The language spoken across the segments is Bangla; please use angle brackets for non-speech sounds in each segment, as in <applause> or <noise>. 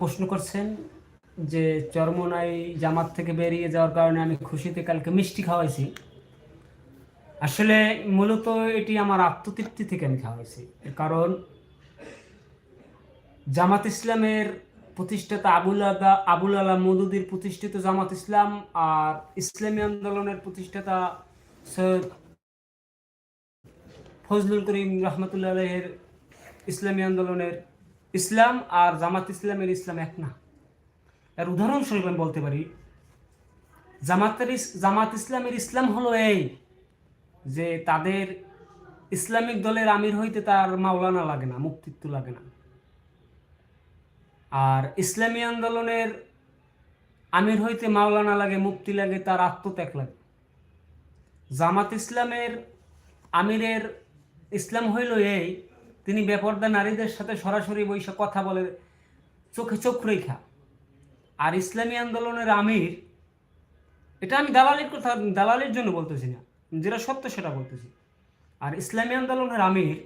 প্রশ্ন করছেন যে চরমনাই জামাত থেকে বেরিয়ে যাওয়ার কারণে আমি খুশিতে কালকে মিষ্টি খাওয়াইছি। আসলে মূলত এটি আমার আত্মতৃপ্তি থেকে আমি খাওয়াইছি। কারণ জামাত ইসলামের প্রতিষ্ঠাতা আবুল আদা আবুল আলা মদুদির প্রতিষ্ঠিত জামাত ইসলাম আর ইসলামী আন্দোলনের প্রতিষ্ঠাতা সৈয়দ ফজলুল করিম রহমতুল্লাহ আলহের ইসলামী আন্দোলনের ইসলাম আর জামাত ইসলামের ইসলাম এক না। এর উদাহরণস্বরূপ আমি বলতে পারি, জামাতের জামাত ইসলামের ইসলাম হলো এই যে তাদের ইসলামিক দলের আমির হইতে তার মাওলানা লাগে না, মুক্তিত্ব লাগে না। আর ইসলামী আন্দোলনের আমির হইতে মাওলানা লাগে, মুক্তি লাগে, তার আত্মত্যাগ লাগে। জামাত ইসলামের আমিরের ইসলাম হইল এই তিনি বেপর্দা নারীদের সাথে সরাসরি বৈশা কথা বলে চোখে চোখ রেখা। আর ইসলামী আন্দোলনের আমির, এটা আমি দালালির কথা, দালালির জন্য বলতেছি না, যেটা সত্য সেটা বলতেছি। আর ইসলামী আন্দোলনের আমির,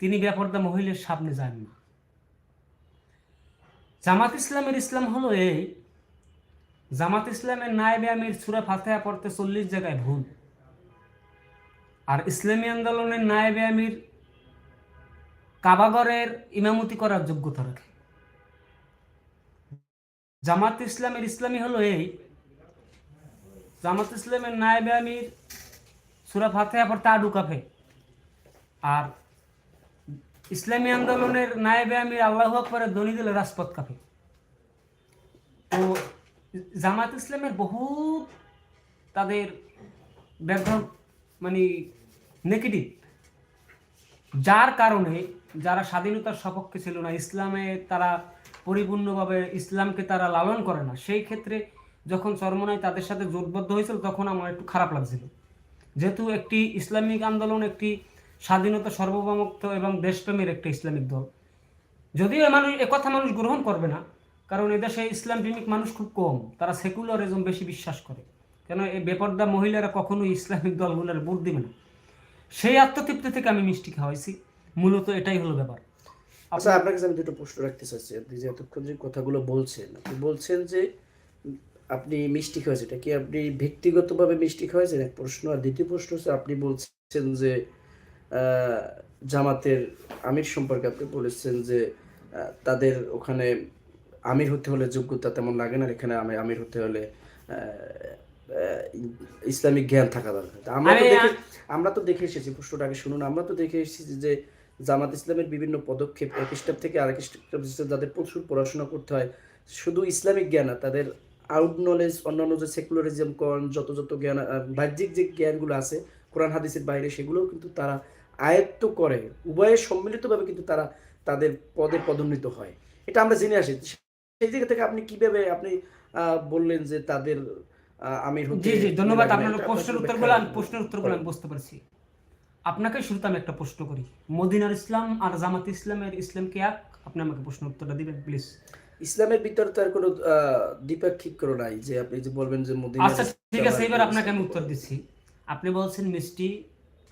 তিনি বেপর্দা মহিলার সামনে যান না। জামাত ইসলামের ইসলাম হলো এই, জামাত ইসলামের নায়েবে আমির সুরা ফাতেহা পড়তে চল্লিশ জায়গায় ভুল। আর ইসলামী আন্দোলনের নায়েবে আমির কাবাগরের ইমামতি করার যোগ্যতা রাখে। জামাত ইসলামের ইসলামী হলো এই, জামাত ইসলামের নায়েবে আমির সুরা ফাতেহা পড়তে আডু কাফে। আর ইসলামী আন্দোলনের নায়েবে আমির আল্লাহ আকবরের ধ্বনি দিলে রাজপথ কাফে। তো জামাত ইসলামের বহুত তাদের ব্যাকগ্রাউন্ড মানে নেগেটিভ যার কারণে যারা স্বাধীনতার সপক্ষে ছিল না, ইসলামে তারা পরিপূর্ণভাবে ইসলামকে তারা লালন করে না, সেই ক্ষেত্রে যখন চরমনায় তাদের সাথে জোটবদ্ধ হয়েছিল, তখন আমার একটু খারাপ লাগছিল। যেহেতু একটি ইসলামিক আন্দোলন, একটি স্বাধীনতা সর্বভৌমত্ব এবং দেশপ্রেমের একটি ইসলামিক দল। যদিও মানুষ একথা মানুষ গ্রহণ করবে না, কারণ এদেশে ইসলাম প্রেমিক মানুষ খুব কম, তারা সেকুলারিজম বেশি বিশ্বাস করে। কেন এই বেপর্দা মহিলারা কখনোই ইসলামিক দলগুলোর ভোট দিবে না। সেই আত্মতৃপ্তি থেকে আমি মিষ্টি খাওয়াইছি। মূলত এটাই হলো ব্যাপার। আচ্ছা আপনার কাছে আমি দুটো প্রশ্ন রাখতে চাচ্ছি। আপনি যে এতক্ষণ যে কথাগুলো বলছেন, আপনি বলছেন যে আপনি মিষ্টি খাওয়াছেন এটা কি আপনি ব্যক্তিগতভাবে মিষ্টি খাওয়াছেন এক প্রশ্ন। আর দ্বিতীয় প্রশ্ন হচ্ছে, আপনি বলছেন যে জামাতের আমির সম্পর্কে আপনি বলেছেন যে তাদের ওখানে আমির হতে হলে যোগ্যতা তেমন লাগে না। এখানে আমি আমির হতে হলে ইসলামিক জ্ঞান থাকা দরকার। আমরা তো দেখে আমরা তো দেখে এসেছি প্রশ্নটাকে শুনুন। আমরা তো দেখে এসেছি যে জামাত ইসলামের বিভিন্ন পদক্ষেপ এক স্টেপ থেকে আরেক স্টেপ যাদের প্রচুর পড়াশোনা করতে হয় শুধু ইসলামিক জ্ঞান না তাদের আউট নলেজ অন্যান্য যে সেকুলারিজম করণ যত যত জ্ঞান বাহ্যিক যে জ্ঞানগুলো আছে কোরআন হাদিসের বাইরে সেগুলোও কিন্তু তারা আয়ত্ত করে। উভয়ের সম্মিলিতভাবে কিন্তু তারা তাদের পদে পদোন্নীত হয়। এটা আমরা জেনে আসি। সেই জায়গা থেকে আপনি কীভাবে আপনি বললেন যে তাদের আমির জি জি ধন্যবাদ। আপনার প্রশ্নের আসলে উত্তরগুলো আমি প্রশ্নের উত্তরগুলো আমি বুঝতে পারছি। আপনাকে শুরুতে আমি একটা প্রশ্ন করি। মদিনার ইসলাম আর জামাত ইসলামের ইসলাম কি এক? আপনি আমাকে প্রশ্ন উত্তরটা দিবেন প্লিজ। ইসলামের ভিতরে তার কোনো দ্বিপাক্ষিক কোনো নাই। যে আপনি যে বলবেন যে মদিনার আচ্ছা ঠিক আছে এবার আপনাকে আমি উত্তর দিচ্ছি। আপনি বলছেন মিষ্টি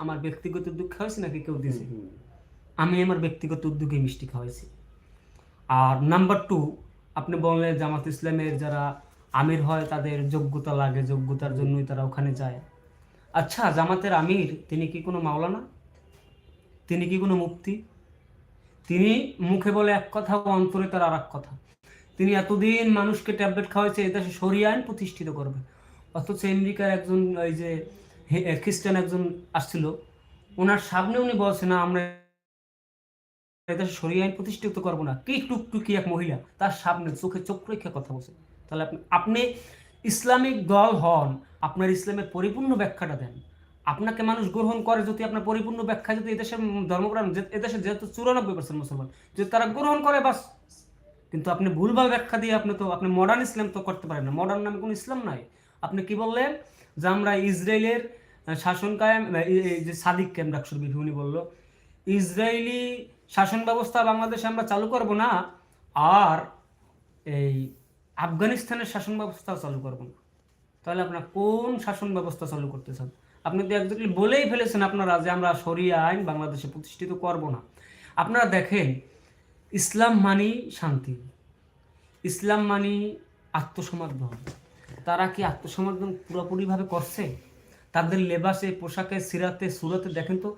আমার ব্যক্তিগত দুঃখ হয়েছে নাকি কেউ দিয়েছে? আমি আমার ব্যক্তিগত উদ্যোগে মিষ্টি খাওয়াইছি। আর নাম্বার টু আপনি বললেন জামাত ইসলামের যারা আমির হয় তাদের যোগ্যতা লাগে, যোগ্যতার জন্যই তারা ওখানে যায়। আচ্ছা জামাতের আমির, তিনি কি কোনো মাওলানা? তিনি কি কোনো মুক্তি তিনি মুখে বলে এক কথা অন্তরে তার আর এক কথা। তিনি এতদিন মানুষকে ট্যাবলেট খাওয়াইছে এদেশে সরিয়ে আইন প্রতিষ্ঠিত করবে। অথচ আমেরিকার একজন, ওই যে খ্রিস্টান একজন আসছিল। ওনার সামনে উনি বলছে, না, আমরা এদেশে সরিয়ে আইন প্রতিষ্ঠিত করব না। কি টুকটুকি এক মহিলা তার সামনে চোখে চোখ রেখে কথা বলছে। তাহলে আপনি ইসলামিক দল হন, আপনার ইসলামের পরিপূর্ণ ব্যাখ্যাটা দেন। আপনাকে মানুষ গ্রহণ করে যদি আপনার পরিপূর্ণ ব্যাখ্যা যদি এদেশের ধর্মপ্রাণ এদেশে যেহেতু চুরানব্বই পার্সেন্ট মুসলমান, যদি তারা গ্রহণ করে বাস। কিন্তু আপনি ভুলভাল ব্যাখ্যা দিয়ে আপনি তো, আপনি মডার্ন ইসলাম তো করতে পারেন না। মডার্ন নামে কোনো ইসলাম নাই। আপনি কি বললেন যে আমরা ইসরায়েলের শাসন কায়েম যে সাদিক কেম ডাকসুর উনি বলল, ইসরায়েলি শাসন ব্যবস্থা বাংলাদেশে আমরা চালু করব না, আর এই আফগানিস্তানের শাসন ব্যবস্থা চালু করব না। তাহলে আপনার কোন শাসন ব্যবস্থা চালু করতে চান আপনি তো একদম বলেই ফেলেছেন আপনারা যে আমরা সরিয়া আইন বাংলাদেশে প্রতিষ্ঠিত করব না। আপনারা দেখেন, ইসলাম মানেই শান্তি, ইসলাম মানে আত্মসমর্পণ। তারা কি আত্মসমর্পণ পুরোপুরিভাবে করছে? তাদের লেবাসে, পোশাকে, সিরাতে, সুরতে দেখেন তো,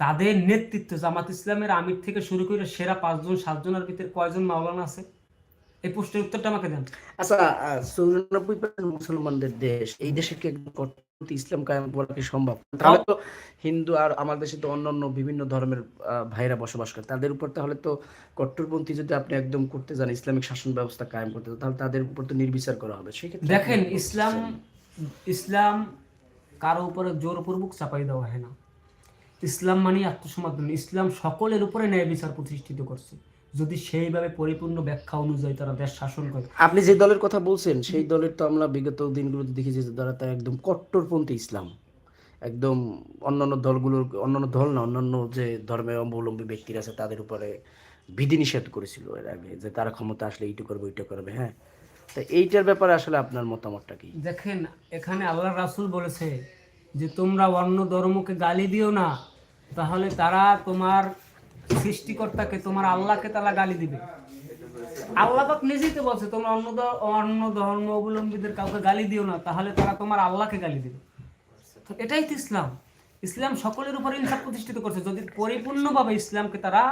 তাদের নেতৃত্ব জামাত ইসলামের আমির থেকে শুরু করে সেরা পাঁচজন সাতজনের ভিতরে কয়জন মাওলানা আছে? এই প্রশ্নের উত্তরটা আমাকে দেন। আচ্ছা চৌরানব্বই পার্সেন্ট মুসলমানদের দেশ এই দেশে কি ইসলাম কায়েম করা কি সম্ভব? তাহলে তো হিন্দু আর আমার দেশে তো অন্যান্য বিভিন্ন ধর্মের ভাইরা বসবাস করে। তাদের উপর তাহলে তো কট্টরপন্থী যদি আপনি একদম করতে যান ইসলামিক শাসন ব্যবস্থা কায়েম করতে তাহলে তাদের উপর তো নির্বিচার করা হবে। সেক্ষেত্রে দেখেন ইসলাম ইসলাম কারও উপরে জোরপূর্বক চাপাই দেওয়া হয় না। ইসলাম মানে আত্মসমর্পণ। ইসলাম সকলের উপরে ন্যায় বিচার প্রতিষ্ঠিত করছে। যদি সেইভাবে পরিপূর্ণ ব্যাখ্যা অনুযায়ী তারা দেশ শাসন করে। আপনি যে দলের কথা বলছেন সেই দলের তো আমরা বিগত দিনগুলোতে দেখেছি যে তারা তারা একদম কট্টরপন্থী ইসলাম। একদম অন্যান্য দলগুলোর অন্যান্য দল না অন্যান্য যে ধর্মের অবলম্বী ব্যক্তিরা আছে তাদের উপরে বিধিনিষেধ করেছিল এর আগে যে তারা ক্ষমতা আসলে এইটা করবে ওইটা করবে হ্যাঁ? তা এইটার ব্যাপারে আসলে আপনার মতামতটা কি? দেখেন এখানে আল্লাহ রাসুল বলেছে যে তোমরা অন্য ধর্মকে গালি দিও না তাহলে তারা তোমার সৃষ্টিকর্তাকে তোমার আল্লাহকে তারা গালি দিবে। আল্লাহ পাক নিজেই তো বলছে, তোমরা অন্য অন্য ধর্ম অবলম্বীদের কাউকে গালি দিও না, তাহলে তারা তোমার আল্লাহকে গালি দিবে। এটাই তো ইসলাম। ইসলাম সকলের উপর ইনসাফ প্রতিষ্ঠিত করছে। যদি পরিপূর্ণভাবে ইসলামকে তারা,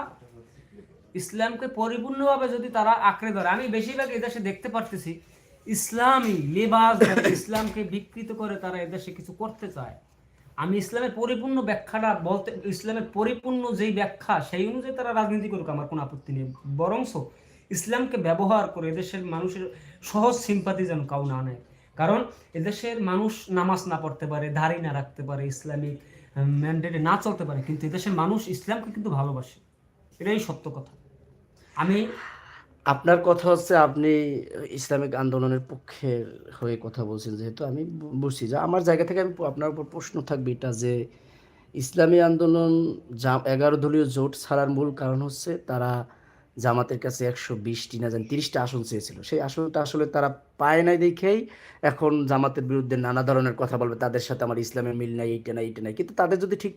ইসলামকে পরিপূর্ণভাবে যদি তারা আঁকড়ে ধরে, আমি বেশিরভাগ এদেশে দেখতে পারতেছি, ইসলামী লেবাস ইসলামকে বিকৃত করে তারা এদেশে কিছু করতে চায়। আমি ইসলামের পরিপূর্ণ ব্যাখ্যাটা বলতে, ইসলামের পরিপূর্ণ যেই ব্যাখ্যা, সেই অনুযায়ী তারা রাজনীতি করুক, আমার কোনো আপত্তি নেই। বরংস ইসলামকে ব্যবহার করে এদেশের মানুষের সহজ সিম্পাতি যেন কাউ না নেয়। কারণ এদেশের মানুষ নামাজ না পড়তে পারে, দাড়ি না রাখতে পারে, ইসলামিক ম্যান্ডেটে না চলতে পারে, কিন্তু এদেশের মানুষ ইসলামকে কিন্তু ভালোবাসে। এটাই সত্য কথা। আমি আপনার কথা হচ্ছে আপনি ইসলামিক আন্দোলনের পক্ষে হয়ে কথা বলছেন, যেহেতু আমি বুঝছি যে আমার জায়গা থেকে আমি আপনার উপর প্রশ্ন থাকবে এটা যে ইসলামী আন্দোলন যা এগারো দলীয় জোট ছাড়ার মূল কারণ হচ্ছে তারা জামাতের কাছে একশো বিশটি না জানি তিরিশটা আসন চেয়েছিল। সেই আসনটা আসলে তারা পায় নাই দেখেই এখন জামাতের বিরুদ্ধে নানা ধরনের কথা বলবে তাদের সাথে আমার ইসলামের মিল নাই এইটা নাই এইটা নাই। কিন্তু তাদের যদি ঠিক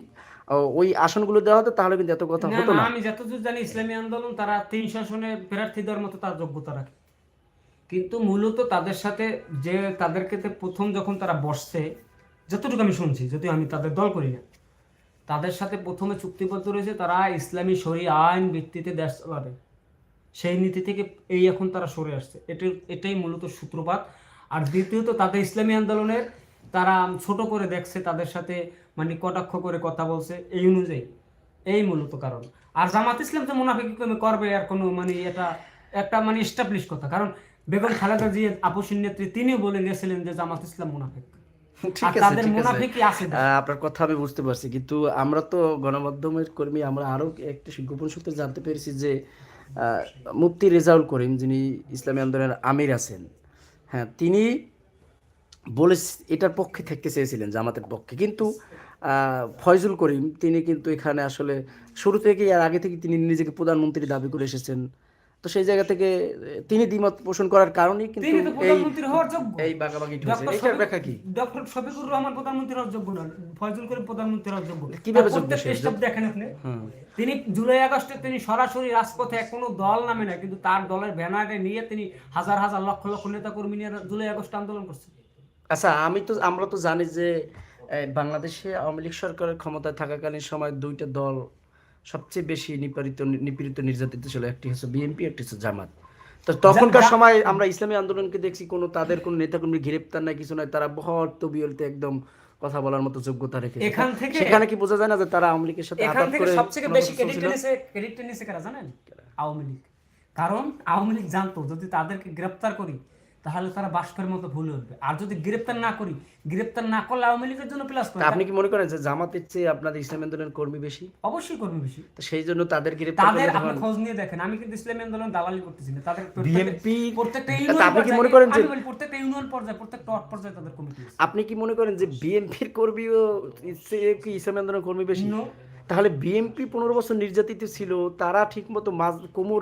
ওই আসনগুলো দেওয়া হতো তাহলে কিন্তু এত কথা হতো না, আমি যতদূর জানি ইসলামী আন্দোলন তারা তিন শাসনে প্রার্থী দেওয়ার মতো তার যোগ্যতা রাখে। কিন্তু মূলত তাদের সাথে যে তাদেরকে প্রথম যখন তারা বসছে যতটুকু আমি শুনছি যদিও আমি তাদের দল করি না তাদের সাথে প্রথমে চুক্তিবদ্ধ রয়েছে তারা ইসলামী শরী আইন ভিত্তিতে দেশ চালাবে। সেই নীতি থেকে এই এখন তারা সরে আসছে। এটাই এটাই মূলত সূত্রপাত। আর দ্বিতীয়ত, তাদের ইসলামী আন্দোলনের তারা ছোট করে দেখছে, তাদের সাথে মানে কটাক্ষ করে কথা বলছে, এই অনুযায়ী। এই মূলত কারণ। আর জামাত ইসলাম যে মুনাফিকি করবে, আর কোনো মানে এটা, একটা মানে এস্টাবলিশ কথা। কারণ বেগম খালেদা জিয়া আপসীর নেত্রী তিনিও বলে গেছিলেন যে জামাত ইসলাম মুনাফিক। <laughs> ঠিক আছে ঠিক আছে। আপনার কথা আমি বুঝতে পারছি কিন্তু আমরা তো গণমাধ্যমের কর্মী আমরা আরও একটা গোপন সূত্রে জানতে পেরেছি যে মুফতি রেজাউল করিম যিনি ইসলামী আন্দোলনের আমির আছেন হ্যাঁ তিনি বলে এটার পক্ষে থাকতে চেয়েছিলেন জামাতের পক্ষে। কিন্তু আহ, ফয়জুল করিম তিনি কিন্তু এখানে আসলে শুরু থেকেই আর আগে থেকে তিনি নিজেকে প্রধানমন্ত্রী দাবি করে এসেছেন। তো সেই জায়গা থেকে তিনি দ্বিমত পোষণ করার কারণেই কিন্তু তিনি তো এই প্রধানমন্ত্রী হওয়ার যোগ্য। এই বাগাবাগিটি ডক্টর হয়েছে এটার ব্যাখ্যা কি? ডক্টর শফিকুর রহমান প্রধানমন্ত্রী হওয়ার যোগ্য না ফয়জুল করিম প্রধানমন্ত্রী হওয়ার যোগ্য। কীভাবে যোগ্য? দেখেন আপনি। তিনি জুলাই আগস্টে তিনি সরাসরি রাজপথে কোনো দল নামে না কিন্তু তার দলের ব্যানারে নিয়ে তিনি হাজার হাজার লক্ষ লক্ষ নেতা কর্মী নিয়ে জুলাই আগস্ট আন্দোলন করছে। আচ্ছা আমি তো আমরা তো জানি যে বাংলাদেশে আওয়ামী লীগ সরকারের ক্ষমতায় থাকাকালীন সময় দুইটা দল সবচেয়ে বেশি নিপীড়িত নিপীড়িত নির্যাতিত ছিল একটি হচ্ছে বিএনপি একটি হচ্ছে জামাত। তো তখনকার সময় আমরা ইসলামী আন্দোলনকে দেখছি কোনো তাদের কোনো নেতাকর্মী গ্রেপ্তার নাই কিছু নাই তারা বহর তবিয়লতে একদম কথা বলার মতো যোগ্যতা রেখে এখান থেকে সেখানে কি বোঝা যায় না যে তারা আওয়ামী লীগের সাথে এখান থেকে সবথেকে বেশি ক্রেডিট? নিয়েছে ক্রেডিট নিয়েছে কারা জানেন? আওয়ামী লীগ। কারণ আওয়ামী লীগ জানতো যদি তাদেরকে গ্রেপ্তার করি তাহলে তারা বাষ্পের মতো ভুলে উঠবে। আর যদি গ্রেপ্তার না করি গ্রেপ্তার না করলে আওয়ামী লীগের জন্য প্লাস তা আপনি কি মনে করেন যে জামাতের চেয়ে আপনাদের ইসলামী আন্দোলনের কর্মী বেশি? অবশ্যই করবে বেশি। তো সেই জন্য তাদের গ্রেপ্তার তাদের আপনি খোঁজ নিয়ে দেখেন। আমি কিন্তু ইসলাম আন্দোলন দালালি করতেছি না। তাদের BNP প্রত্যেকটা ইউনিয়ন আপনি কি মনে করেন যে- প্রত্যেকটা ইউনিয়ন পর্যায়ে প্রত্যেকটা ওয়ার্ড পর্যায়ে তাদের কমিটি আছে। আপনি কি মনে করেন যে বিএনপির কর্মীও কি ইসলামী আন্দোলনের কর্মী বেশি? No. তাহলে বিএনপি পনেরো বছর নির্যাতিত ছিল তারা ঠিকমতো মাজ কোমর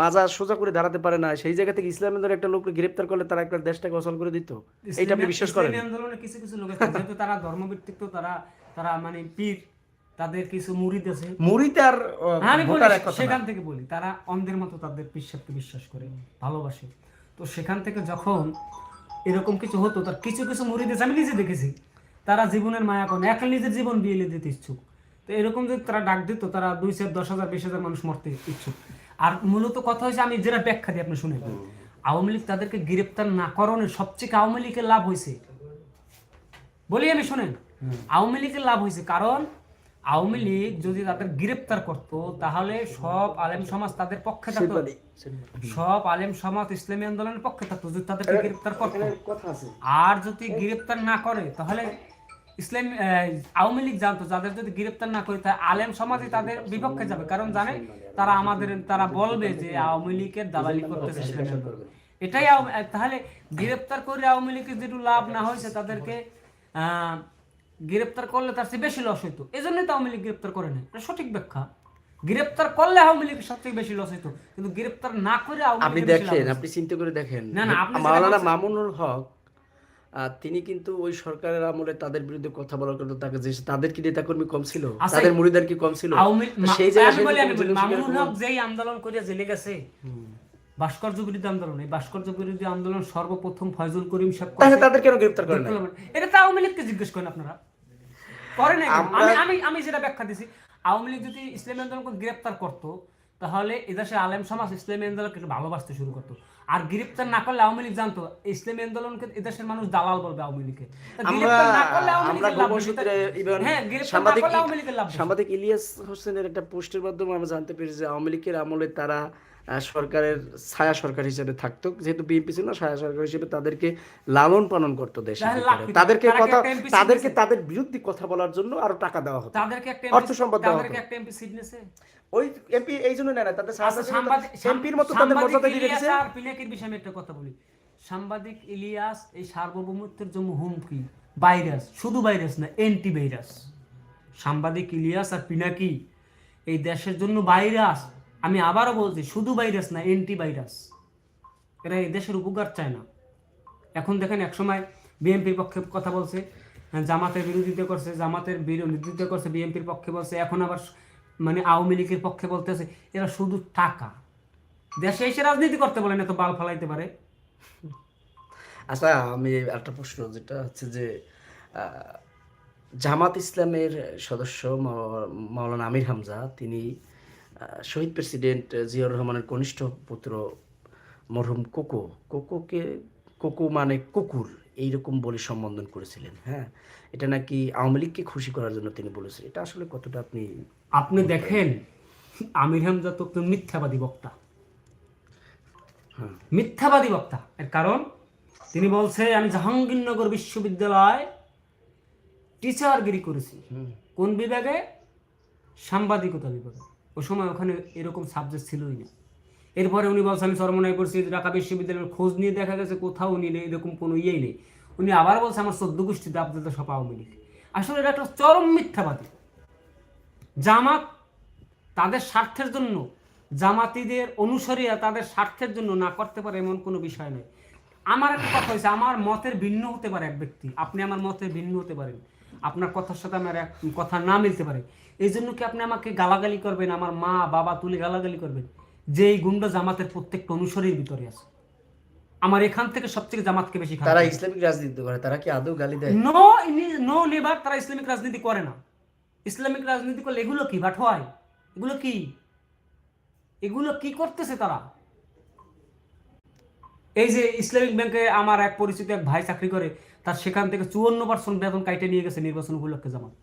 মাজা সোজা করে দাঁড়াতে পারে না সেই জায়গা থেকে ইসলামী আন্দোলনের একটা লোককে গ্রেপ্তার করলে তারা একটা দেশটাকে অচল করে দিত। এইটা আপনি বিশ্বাস করেন? আন্দোলনে কিছু কিছু লোক আছে যেহেতু তারা ধর্মভিত্তিক তো তারা তারা মানে পীর তাদের কিছু মুরিদ আছে। মুড়িতে আর হ্যাঁ, আমি এক সেখান থেকে বলি তারা অন্ধের মতো তাদের পিসাবকে বিশ্বাস করে ভালোবাসে। তো সেখান থেকে যখন এরকম কিছু হতো তার কিছু কিছু মুড়ি দিয়েছে আমি নিজে দেখেছি তারা জীবনের মায়া করে এখন নিজের জীবন বিয়ে দিতে ইচ্ছুক। তো এরকম যদি তারা ডাক দিত তারা দুই চার দশ হাজার বিশ হাজার মানুষ মরতে ইচ্ছুক। আর মূলত কথা হয়েছে আমি যেটা ব্যাখ্যা দিই আপনি শুনে আওয়ামী লীগ তাদেরকে গ্রেপ্তার না করানোর সবচেয়ে আওয়ামী লীগের লাভ হয়েছে। বলি আমি শোনেন। আওয়ামী লীগের লাভ হয়েছে কারণ আওয়ামী লীগ যদি তাদের গ্রেপ্তার করত তাহলে সব আলেম সমাজ তাদের পক্ষে থাকতো। সব আলেম সমাজ ইসলামী আন্দোলনের পক্ষে থাকতো যদি তাদেরকে গ্রেপ্তার করতো। আর যদি গ্রেপ্তার না করে তাহলে ইসলাম আওয়ামী লীগ জানতো যাদের যদি গ্রেপ্তার না করে তাহলে আলেম সমাজই তাদের বিপক্ষে যাবে। কারণ জানে তারা আমাদের তারা বলবে যে আওয়ামী লীগের দালালি করতেছে এটাই তাহলে গ্রেপ্তার করে আওয়ামী লীগের যেটু লাভ না হয়েছে তাদেরকে গ্রেপ্তার করলে তার চেয়ে বেশি লস হইতো। এই জন্যই তো আওয়ামী লীগ গ্রেপ্তার করে না এটা সঠিক ব্যাখ্যা। গ্রেপ্তার করলে আওয়ামী লীগের সবথেকে বেশি লস হইতো কিন্তু গ্রেপ্তার না করে আওয়ামী আপনি দেখেন আপনি চিন্তা করে দেখেন। না, না, মাওলানা মামুনুল হক তিনি কিন্তু ওই সরকারের আমলে তাদের বিরুদ্ধে কথা বলার জন্য তাকে যে তাদের কি নেতাকর্মী কম ছিল তাদের মুড়িদার কি কম ছিল সেই শিকার মামুনুল হক যেই আন্দোলন করে জেলে গেছে ভাস্কর্য বিরোধী আন্দোলন এই ভাস্কর্য বিরোধী আন্দোলন সর্বপ্রথম ফয়জুল করিম সাহেব তাহলে তাদের কেন গ্রেফতার করে না এটা তো আওয়ামী লীগকে জিজ্ঞেস করেন আপনারা। করেন না আমি আমি আমি যেটা ব্যাখ্যা দিছি আওয়ামী লীগ যদি ইসলামী আন্দোলনকে গ্রেপ্তার করতো তাহলে এদেশের আলেম সমাজ ইসলামী আন্দোলনকে ভালোবাসতে শুরু করতো। আর গ্রেপ্তার না করলে আওয়ামী লীগ জানতো ইসলামী আন্দোলনকে এদেশের মানুষ দালাল বলবে আওয়ামী লীগকে। হ্যাঁ সাংবাদিক ইলিয়াস হোসেনের একটা পোস্টের মাধ্যমে আমরা জানতে পেরেছি যে আওয়ামী লীগের আমলে তারা সরকারের ছায়া সরকার হিসেবে থাকতো। যেহেতু বিএনপি ছিল ছায়া সরকার হিসেবে তাদেরকে লালন পালন করতো দেশে? তাদেরকে কথা তাদেরকে তাদের বিরুদ্ধে কথা বলার জন্য আরও টাকা দেওয়া হতো। তাদেরকে একটা অর্থ সম্পদ দেওয়া হতো। একটা এমপি সিট নিছে? ওই এমপি এই জন্য নেয় না তাদের আচ্ছা, এমপির মতো তাদের মর্যাদা দিয়ে রেখেছে আর পিনাকির বিষয়ে আমি একটা কথা বলি। সাংবাদিক ইলিয়াস এই সার্বভৌমত্বের জন্য হুমকি ভাইরাস। শুধু ভাইরাস না এন্টি ভাইরাস সাংবাদিক ইলিয়াস আর পিনাকি এই দেশের জন্য ভাইরাস। আমি আবারও বলছি, শুধু ভাইরাস না এন্টি ভাইরাস এরা দেশের উপকার চায় না। এখন দেখেন একসময় বিএনপির পক্ষে কথা বলছে জামাতের বিরোধিতা করছে, জামাতের বিরোধিতা করছে বিএনপির পক্ষে বলছে, এখন আবার মানে আওয়ামী লীগের পক্ষে বলতেছে, এরা শুধু টাকা। দেশে এসে রাজনীতি করতে বলে না তো বাল ফালাইতে পারে। আচ্ছা আমি একটা প্রশ্ন, যেটা হচ্ছে যে জামাত ইসলামের সদস্য মাওলানা আমির হামজা, তিনি শহীদ প্রেসিডেন্ট জিয়াউর রহমানের কনিষ্ঠ পুত্র মরহুম কোকো। কোকোকে কোকো মানে কুকুর এইরকম বলে সম্বোধন করেছিলেন হ্যাঁ? এটা নাকি আওয়ামী লীগকে খুশি করার জন্য তিনি বলেছেন এটা আসলে কতটা আপনি আপনি দেখেন আমির হামজা তো মিথ্যাবাদী বক্তা। হ্যাঁ। মিথ্যাবাদী বক্তা। এর কারণ তিনি বলছে আমি জাহাঙ্গীরনগর বিশ্ববিদ্যালয় টিচারগিরি করেছি। কোন বিভাগে? সাংবাদিকতা বিভাগে। ও সময় ওখানে এরকম সাবজেক্ট ছিলই না। এরপরে উনি বলছেন, আমি চরমনায় পড়ছি, ঢাকা বিশ্ববিদ্যালয়ের খোঁজ নিয়ে দেখা গেছে, কোথাও উনি নেই, এরকম কোনো ইয়েই নেই। উনি আবার বলছে, আমার চোদ্দ গোষ্ঠীতে আপনাদের সব আওয়ামী লীগ। আসলে এটা একটা চরম মিথ্যাবাদী। জামাত তাদের স্বার্থের জন্য, জামাতিদের অনুসারীরা তাদের স্বার্থের জন্য না করতে পারে এমন কোনো বিষয় নয় আমার একটা কথা হয়েছে, আমার মতের ভিন্ন হতে পারে এক ব্যক্তি। আপনি আমার মতের ভিন্ন হতে পারেন। আপনার কথার সাথে আমার এক কথা না মিলতে পারে। এই জন্য কি আপনি আমাকে গালাগালি করবেন? আমার মা বাবা তুলে গালাগালি করবেন? যে এই গুন্ডা জামাতের প্রত্যেকটা অনুসারীর ভিতরে আছে। আমার এখান থেকে সবথেকে জামাতকে বেশি খারাপ তারা ইসলামিক রাজনীতি করে তারা কি আদৌ গালি দেয়? নো নো নেভার তারা ইসলামিক রাজনীতি করে না। ইসলামিক রাজনীতি করলে এগুলো কি? বাট হয় এগুলো কি? এগুলো কি করতেছে তারা? এই যে ইসলামিক ব্যাংকে আমার এক পরিচিত এক ভাই চাকরি করে। তার সেখান থেকে চুয়ান্ন পার্সেন্ট বেতন কাইটে নিয়ে গেছে নির্বাচন উপলক্ষে জামাত।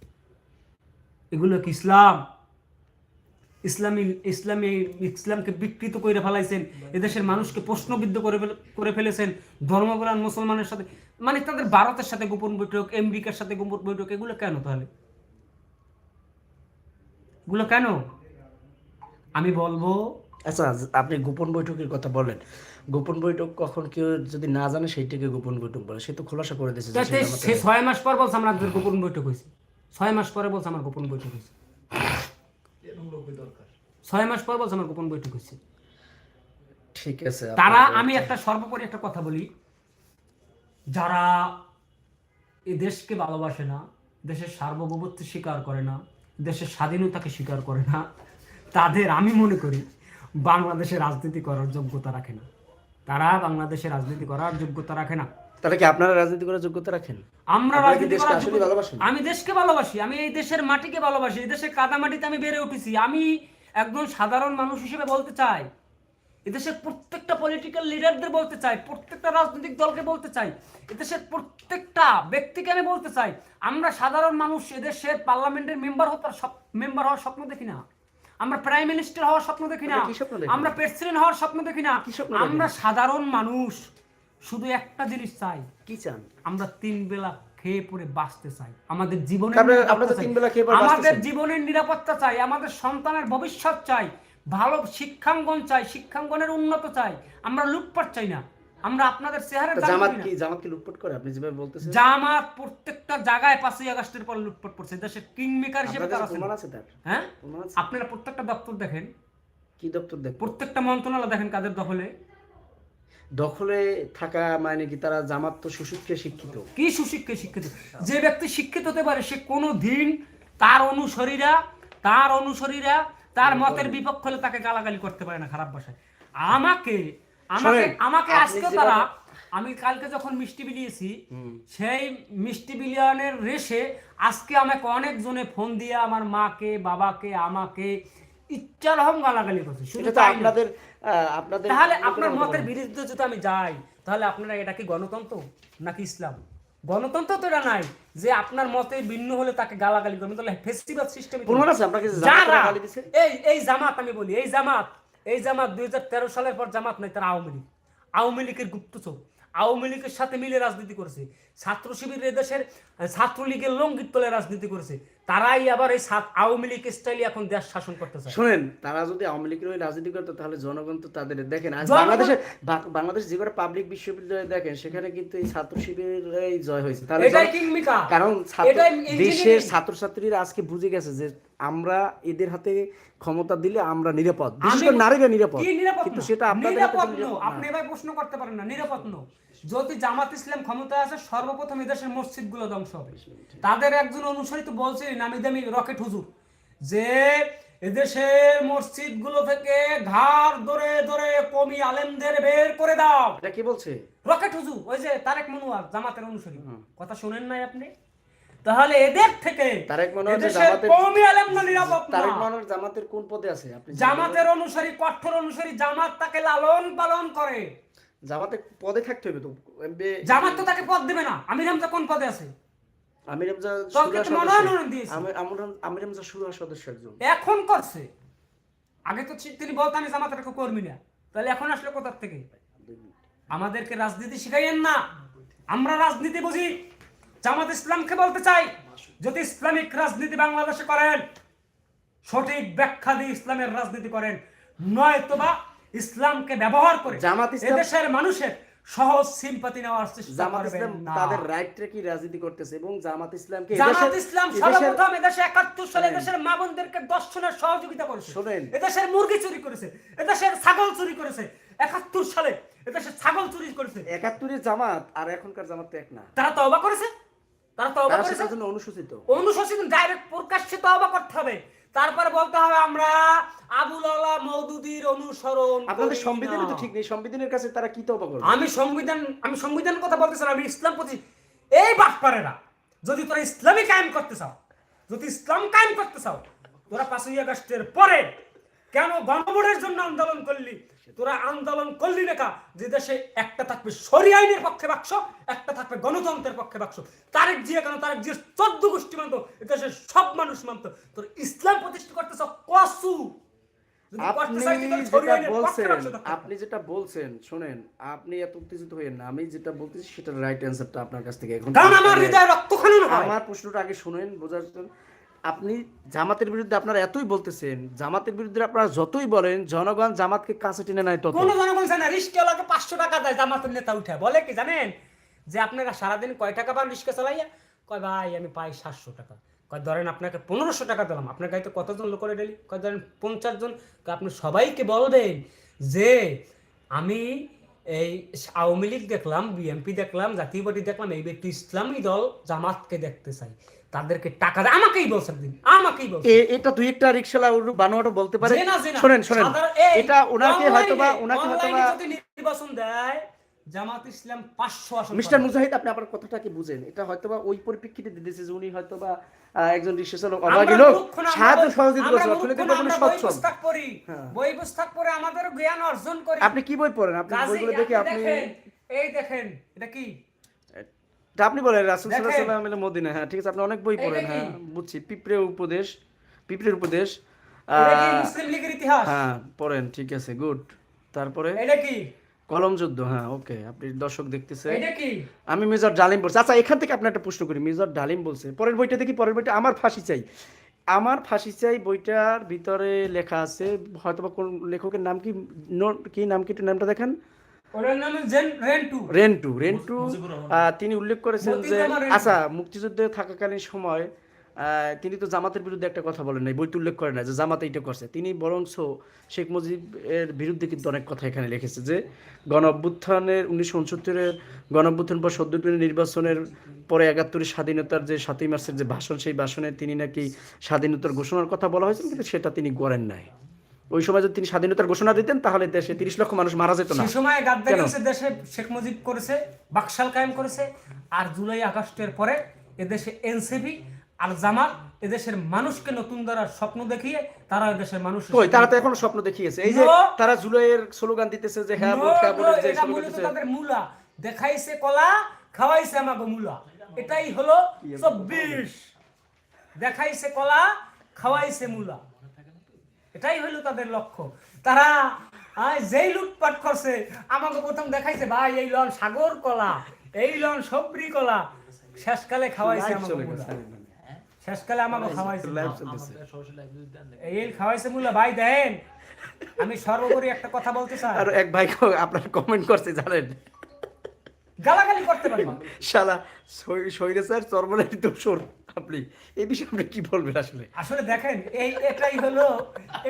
এগুলো কি ইসলাম? ইসলামী ইসলামী, ইসলামকে বিকৃত করে ফেলাইছেন, এদেশের মানুষকে প্রশ্নবিদ্ধ করে করে ফেলেছেন ধর্মপ্রাণ মুসলমানের সাথে মানে তাদের ভারতের সাথে গোপন বৈঠক আমেরিকার সাথে গোপন বৈঠক, এগুলো কেন তাহলে? এগুলো কেন? আমি বলব আচ্ছা আপনি গোপন বৈঠকের কথা বলেন। গোপন বৈঠক কখন কেউ যদি না জানে সেইটাকে গোপন বৈঠক বলে। সে তো খোলাসা করে দিয়েছে সে ছয় মাস পর বলছে আমার গোপন বৈঠক হয়েছে। ছয় মাস পরে বলছে আমার গোপন বৈঠক হয়েছে। ছয় মাস পর বলছে আমার গোপন বৈঠক হয়েছে। ঠিক আছে তারা আমি একটা সর্বোপরি একটা কথা বলি। যারা এ দেশকে ভালোবাসে না দেশের সার্বভৌমত্ব স্বীকার করে না দেশের স্বাধীনতাকে স্বীকার করে না তাদের আমি মনে করি বাংলাদেশে রাজনীতি করার যোগ্যতা রাখে না। তারা বাংলাদেশে রাজনীতি করার যোগ্যতা রাখে না। তাহলে কি আপনারা রাজনীতি করার যোগ্যতা রাখেন? আমরা রাজনীতি করার যোগ্যতা- ভালোবাসেন? আমি দেশকে ভালোবাসি আমি এই দেশের মাটিকে ভালোবাসি এই দেশের কাদা মাটিতে আমি বেড়ে উঠেছি। আমি একজন সাধারণ মানুষ হিসেবে বলতে চাই এদেশের প্রত্যেকটা পলিটিক্যাল লিডারদের বলতে চাই প্রত্যেকটা রাজনৈতিক দলকে বলতে চাই এদেশের প্রত্যেকটা ব্যক্তিকে আমি বলতে চাই আমরা সাধারণ মানুষ এদেশের পার্লামেন্টের মেম্বার হতে মেম্বার হওয়ার স্বপ্ন দেখি না। আমরা প্রাইম মিনিস্টার হওয়ার স্বপ্ন দেখি না? আমরা প্রেসিডেন্ট হওয়ার স্বপ্ন দেখি না? আমরা সাধারণ মানুষ। শুধু একটা জিনিস চাই। কি চান? আমরা তিন বেলা খেয়ে পরে বাঁচতে চাই। আমাদের জীবনের আমাদের জীবনের নিরাপত্তা চাই। আমাদের সন্তানের ভবিষ্যৎ চাই। ভালো শিক্ষাঙ্গন চাই। শিক্ষাঙ্গনের উন্নত চাই। আমরা লুটপাট চাই না। আমরা আপনাদের চেহারা জামাত কি জামাত কি লুটপাট করে? আপনি যেভাবে বলতেছেন। জামাত প্রত্যেকটা জায়গায় আগস্টের পর লুটপাট করছে। দেশের কিং মেকার হিসেবে আপনাদের তারা প্রমাণ আছে তার? হ্যাঁ? আপনারা প্রত্যেকটা দপ্তর দেখেন। কি দপ্তর দেখ প্রত্যেকটা মন্ত্রণালয় দেখেন কাদের দখলে। দখলে থাকা মানে কি তারা জামাত তো সুশিক্ষে শিক্ষিত। কি সুশিক্ষিত শিক্ষিত? যে ব্যক্তি শিক্ষিত হতে পারে সে কোনো দিন তার অনুসারীরা তার অনুসারীরা তার মতের বিপক্ষ হলে তাকে গালাগালি করতে পারে না খারাপ ভাষায়। আমাকে আমাকে আমাকে আজকে তারা আমি কালকে যখন মিষ্টি বিলিয়েছি সেই মিষ্টি বিলিয়নের রেশে আজকে আমাকে অনেকজনে ফোন দিয়ে আমার মাকে বাবাকে আমাকে ইচ্ছা রকম গালাগালি করছে শুধু তো আপনাদের আপনাদের তাহলে আপনার মতের বিরুদ্ধে যদি আমি যাই তাহলে আপনারা এটা কি গণতন্ত্র নাকি ইসলাম? গণতন্ত্র তো এটা নাই যে আপনার মতে ভিন্ন হলে তাকে গালাগালি করবেন তাহলে ফেস্টিভ্যাল সিস্টেম প্রমাণ আছে আপনাকে এই এই জামাত আমি বলি এই জামাত এই জামাত দুই হাজার তেরো সালের পর জামাত নাই, তারা আওয়ামী লীগ। আওয়ামী লীগের গুপ্তচর আওয়ামী লীগের সাথে মিলে রাজনীতি করেছে। ছাত্র শিবির দেশের ছাত্রলীগের লঙ্গিত তলে রাজনীতি করেছে। তারাই আবার এই ছাত্র- আওয়ামী লীগ স্টাইলে এখন দেশ শাসন করতে চায়। শুনেন তারা যদি আওয়ামী লীগের হয়ে রাজনীতি করতো তাহলে জনগণ তো তাদের দেখেন আজ বাংলাদেশে বাংলাদেশ যে কটা পাবলিক বিশ্ববিদ্যালয় দেখেন সেখানে কিন্তু এই ছাত্র শিবিরের জয় হয়েছে। তাহলে কারণ। দেশের ছাত্রছাত্রীরা আজকে বুঝে গেছে যে আমরা এদের হাতে ক্ষমতা দিলে আমরা নিরাপদ। বিশেষ করে নারীরা নিরাপদ। কিন্তু সেটা আপনাদের নিরাপদ আপনি। এবার প্রশ্ন করতে পারেন না। নিরাপদ না। যদি জামাত ইসলাম ক্ষমতায় আসে সর্বপ্রথম এদেশের মসজিদগুলো ধ্বংস হবে। তাদের একজন অনুসারী তো বলছে নামি দামি রকেট হুজুর যে এদেশের থেকে ঘাড় ধরে ধরে কমি আলেমদের বের করে দাও। এটা কি বলছে? রকেট হুজুর ওই যে তারেক মনোয়ার জামাতের অনুসারী। কথা শুনেন নাই আপনি? তাহলে এদের থেকে তারেক মনোয়ার জামাতের- কওমি নিরাপদ না। তারেক মনোয়ার জামাতের কোন পদে আছে? আপনি জামাতের অনুসারী কঠোর অনুসারী জামাত তাকে লালন পালন করে। জামাতের পদে থাকতে হবে তো এমবে- জামাত তো তাকে পদ দেবে না। আমির হামজা কোন পদে আছে? আমির হামজা। মনোনয়ন দিয়েছে। আমি- আমর- আমির হামজা শুরা সদস্য একজন। এখন করছে। আগে তো তিনি বলতেন আমি জামাতের কর্মী না। তাহলে এখন আসলে কোথার থেকে? আমাদেরকে রাজনীতি শিখাইয়েন না। আমরা রাজনীতি বুঝি। জামাত ইসলামকে বলতে চাই যদি ইসলামিক রাজনীতি বাংলাদেশে করেন সঠিক ব্যাখ্যা দিয়ে ইসলামের রাজনীতি করেন নয়তোবা ইসলামকে ব্যবহার করে জামাত ইসলাম- এদেশের মানুষের সহজ সিম্পাতি নেওয়ার চেষ্টা জামাত ইসলাম তাদের রাইটটা কি রাজনীতি করতেছে এবং জামাত ইসলামকে জামাত ইসলাম সর্বপ্রথম এদেশে একাত্তর সালে এদেশের মা বোনদেরকে দর্শনের সহযোগিতা করেছে। শোনেন। এদেশের মুরগি চুরি করেছে। এদেশের ছাগল চুরি করেছে। একাত্তর সালে এদেশের ছাগল চুরি করেছে। একাত্তরের জামাত আর এখনকার জামাত তো এক না। তারা তওবা করেছে? তারা তওবা করেছে? অনুসূচিত অনুশোচন ডাইরেক্ট প্রকাশ্যে তওবা করতে হবে। তারপরে বলতে হবে আমরা আবুল আলা মওদুদির অনুসরণ আপনাদের সংবিধান তো ঠিক নেই সংবিধানের কাছে তারা কি তওবা করবে? আমি সংবিধান আমি সংবিধানের কথা বলতেছি না, আমি ইসলাম প্রতি এই বাটপারেরা যদি তোরা ইসলামই কায়েম করতে চাও যদি ইসলাম কায়েম করতে চাও তোরা পাঁচই আগস্টের পরে কেন গণভোটের জন্য আন্দোলন করলি? তোরা আন্দোলন করলি না যে দেশে একটা থাকবে সরি আইনের পক্ষে বাক্স একটা থাকবে গণতন্ত্রের পক্ষে বাক্স। তারেক জিয়া কেন? তারেক জিয়া চোদ্দ গোষ্ঠী মানত এদেশের সব মানুষ মানত। তোর ইসলাম প্রতিষ্ঠা করতে চাও কসু আপনি যেটা বলছেন শুনেন আপনি এত উত্তেজিত হইেন না। আমি যেটা বলতেছি সেটার রাইট অ্যান্সারটা আপনার কাছ থেকে এখন আমার প্রশ্নটা আগে শুনেন বোঝার জন্য। আপনি জামাতের বিরুদ্ধে আপনারা এতই বলতেছেন, জামাতের বিরুদ্ধে আপনারা যতই বলেন, জনগণ জামাতকে কাছে টেনে নেয় তত। কোনো জনগণ চায় না, রিস্কওয়ালাকে পাঁচশো টাকা দেয় জামাতের নেতা উঠে। বলে কি জানেন? যে আপনারা সারাদিন কয় টাকা পান রিস্কা চালাইয়া? কয়, ভাই, আমি পাই সাতশো টাকা। কয়, ধরেন আপনাকে পনেরোশো টাকা দিলাম। আপনার গাড়িতে কতজন লোক করে ডেলি? কয়, ধরেন পঞ্চাশ জন। আপনি সবাইকে বলবেন যে আমি এই আওয়ামী লীগ দেখলাম, বিএনপি দেখলাম, জাতীয় পার্টি দেখলাম, এই ব্যক্তি ইসলামী দল জামাতকে দেখতে চাই। তাদেরকে টাকা দেয়। আমাকেই বলছেন দিন আমাকেই বলছেন। এটা দুই একটা রিক্সালা বানোয়াটা বলতে পারে। শোনেন শোনেন। এটা ওনাকে online-এ- হয়তোবা ওনাকে হয়তোবা যদি নির্বাচন দেয় জামাত ইসলাম পাঁচশো আসন মিস্টার মুজাহিদ আপনি আপনার কথাটা কি বুঝেন। এটা হয়তোবা ওই পরিপ্রেক্ষিতে দিতেছে যে উনি হয়তোবা একজন আমরা অভাগী লোক। সাহায্য সহযোগিতা করছে কোনো পুস্তক পড়ি। বই পুস্তক পড়ে আমাদের জ্ঞান অর্জন করি। আপনি কি বই পড়েন? আপনি বইগুলো দেখে আপনি এই দেখেন এটা কি? তা আপনি বলেন রাসুল আলাইহি ওয়াসাল্লাম মদিনা। হ্যাঁ ঠিক আছে আপনি অনেক বই পড়েন হ্যাঁ বুঝছি। পিঁপড়ে উপদেশ পিঁপড়ের উপদেশ হ্যাঁ পড়েন ঠিক আছে গুড। তারপরে এটা কি? কলম যুদ্ধ হ্যাঁ ওকে আপনি দর্শক দেখতেছে। এটা কি? আমি মেজর ডালিম বলছি। আচ্ছা এখান থেকে আপনার একটা প্রশ্ন করি। মেজর ডালিম বলছে পরের বইটা দেখি পরের বইটা আমার ফাঁসি চাই। আমার ফাঁসি চাই বইটার ভিতরে লেখা আছে হয়তোবা কোন লেখকের নাম কি কি নাম কি একটু নামটা দেখেন। রেন্টু। রেন্টু রেন্টু তিনি উল্লেখ করেছেন যে আচ্ছা মুক্তিযুদ্ধে থাকাকালীন সময় তিনি তো জামাতের বিরুদ্ধে একটা কথা বলেন নাই বইতে উল্লেখ করেন না যে জামাত এইটা করছে। তিনি বরংস শেখ মুজিবের বিরুদ্ধে কিন্তু অনেক কথা এখানে লিখেছে যে গণ অভ্যুত্থানের উনিশশো উনসত্তরের গণ অভ্যুত্থান পর সদ্যপ্রিয় নির্বাচনের পরে একাত্তরের স্বাধীনতার যে সাতই মার্চের যে ভাষণ সেই ভাষণে তিনি নাকি স্বাধীনতার ঘোষণার কথা বলা হয়েছিল কিন্তু সেটা তিনি করেন নাই। ওই সময় যদি তিনি স্বাধীনতার ঘোষণা দিতেন তাহলে দেশে তিরিশ লক্ষ মানুষ মারা যেত না। সময় গাদ্দারি? হয়েছে দেশে শেখ মুজিব করেছে বাকশাল কায়েম করেছে আর জুলাই আগস্টের পরে এদেশে এনসিপি আর জামাত এদেশের মানুষকে নতুন দ্বারা স্বপ্ন দেখিয়ে তারা এদেশের মানুষ কই তারা তো এখনও স্বপ্ন দেখিয়েছে। এই যে তারা জুলাইয়ের স্লোগান দিতেছে যে হ্যাঁ ভোট হ্যাঁ ভোটের যে স্লোগান দিতেছে। তাদের মূলা। দেখাইছে কলা খাওয়াইছে আমাকে মূলা। এটাই হলো চব্বিশ। দেখাইছে কলা খাওয়াইছে মূলা। এটাই হইল তাদের লক্ষ্য। তারা যেই লুটপাট করছে আমাকে প্রথম দেখাইছে ভাই এই লন সাগর কলা এই লন সবরি কলা। শেষকালে খাওয়াইছে গেছে। শেষকালে আমাকে খাওয়াইছে। এই খাওয়াইছে মূলা ভাই দেন আমি সর্বোপরি একটা কথা বলতে চাই। আর এক ভাই আপনার কমেন্ট করছে জানেন? গালাগালি করতে পারব শালা স্যার চর্মনের দোষর আপনি। এই বিষয়ে আপনি কি বলবেন আসলে? আসলে দেখেন এই এটাই হলো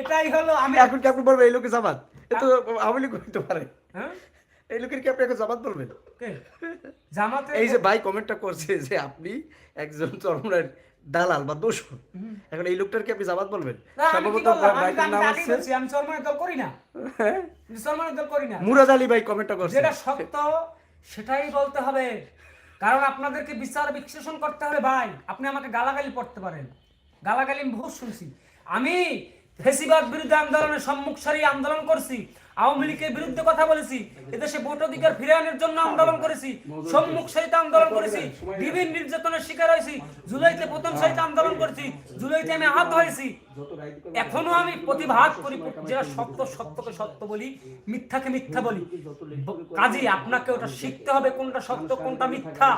এটাই হলো আমি এখন কি আপনি বলবেন এই লোকে জামাত? এ তো আওয়ামী হইতে পারে। হ্যাঁ? এই লোকের কি আপনি এখন জামাত বলবেন? জামাতে এই যে ভাই কমেন্টটা করছে যে আপনি একজন চরমনের দালাল বা দোষর। এখন এই লোকটার কি আপনি জামাত বলবেন? সম্ভবত? ভাইটার নাম আছে আমি চরমনের দল করি না। হ্যাঁ? আমি দল করি না। মুরাদ আলী ভাই কমেন্টটা করছে। যেটা সত্য সেটাই বলতে হবে। কারণ আপনাদেরকে বিচার বিশ্লেষণ করতে হবে, ভাই। আপনি আমাকে গালাগালি পড়তে পারেন। গালাগালি আমি বহুত শুনছি। আমি ফেসিবাদ বিরুদ্ধে আন্দোলনে সম্মুখ সারি আন্দোলন করছি, আওয়ামী লীগের বিরুদ্ধে কথা বলেছি, এদেশে ভোট অধিকার ফিরানোর জন্য আন্দোলন করেছি, সম্মুখ সারিতে আন্দোলন করেছি বিভিন্ন নির্যাতনের শিকার হয়েছি, জুলাইতে প্রথম সারিতে আন্দোলন করেছি, জুলাইতে আমি আহত হয়েছি। এখনও আমি প্রতিবাদ করি যেটা সত্য সত্যকে সত্য বলি মিথ্যাকে মিথ্যা বলি কাজী আপনাকে ওটা শিখতে হবে কোনটা সত্য কোনটা মিথ্যা।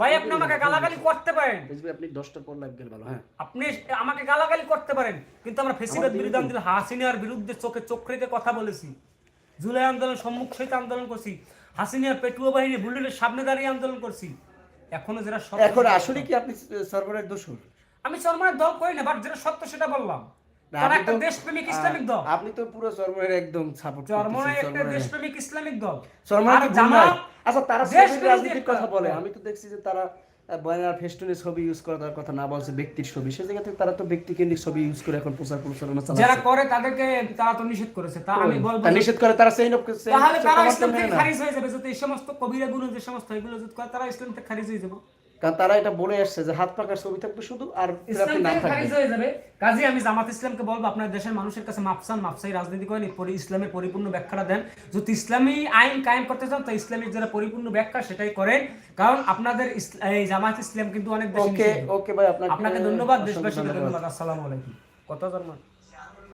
ভাই আপনি আমাকে গালাগালি করতে পারেন। আপনি দশটার পর গেলে ভালো হ্যাঁ। আপনি আমাকে গালাগালি করতে পারেন কিন্তু আমরা ফেসিবাদ বিরুদ্ধে আন্দোলন হাসিনার বিরুদ্ধে চোখে চোখ রেখে কথা বলেছি। জুলাই আন্দোলন সম্মুখ সহিত আন্দোলন করছি। হাসিনিয়ার পেটুয়া বাহিনী বুলেটের সামনে দাঁড়িয়ে আন্দোলন করছি। এখনও সত্য এখন আসলে কি আপনি সরবরের দোষর? আমি চরমানের দল করি না বাট যেটা সত্য সেটা বললাম। একটা দেশপ্রেমিক ইসলামিক দল। আপনি তো পুরো চরমনের একদম সাপোর্ট একটা দেশপ্রেমিক ইসলামিক দল। আচ্ছা তারা রাজনীতির কথা বলে। আমি তো দেখছি যে তারা বয়ানার ফেস্টুনের ছবি ইউজ কথা না বলছে ব্যক্তির ছবি। সে জায়গা থেকে তারা তো ব্যক্তি কেন্দ্রিক ছবি ইউজ করে এখন প্রচার প্রচারণা যারা করে তাদেরকে তারা তো নিষেধ করেছে তা আমি বলব তা নিষেধ করে তারা সেই লোক তাহলে তারা ইসলাম থেকে খারিজ হয়ে যাবে যদি এই সমস্ত কবিরা গুরু যে সমস্ত এগুলো যদি করে তারা ইসলাম থেকে খারিজ হয়ে যাবে। কারণ তারা এটা বলে আসছে যে হাত পাকার ছবি থাকবে শুধু আর ইসলাম খারিজ হয়ে যাবে। কাজে আমি জামাত ইসলামকে বলব আপনার দেশের মানুষের কাছে মাপসান মাপসাই রাজনীতি করেন পরি ইসলামের পরিপূর্ণ ব্যাখ্যাটা দেন। যদি ইসলামী আইন কায়েম করতে চান তো ইসলামিক যারা পরিপূর্ণ ব্যাখ্যা সেটাই করেন। কারণ আপনাদের এই জামাত ইসলাম কিন্তু অনেক ওকে ওকে ভাই আপনাকে আপনাকে ধন্যবাদ দেশবাসীকে ধন্যবাদ। আসসালামু আলাইকুম। কত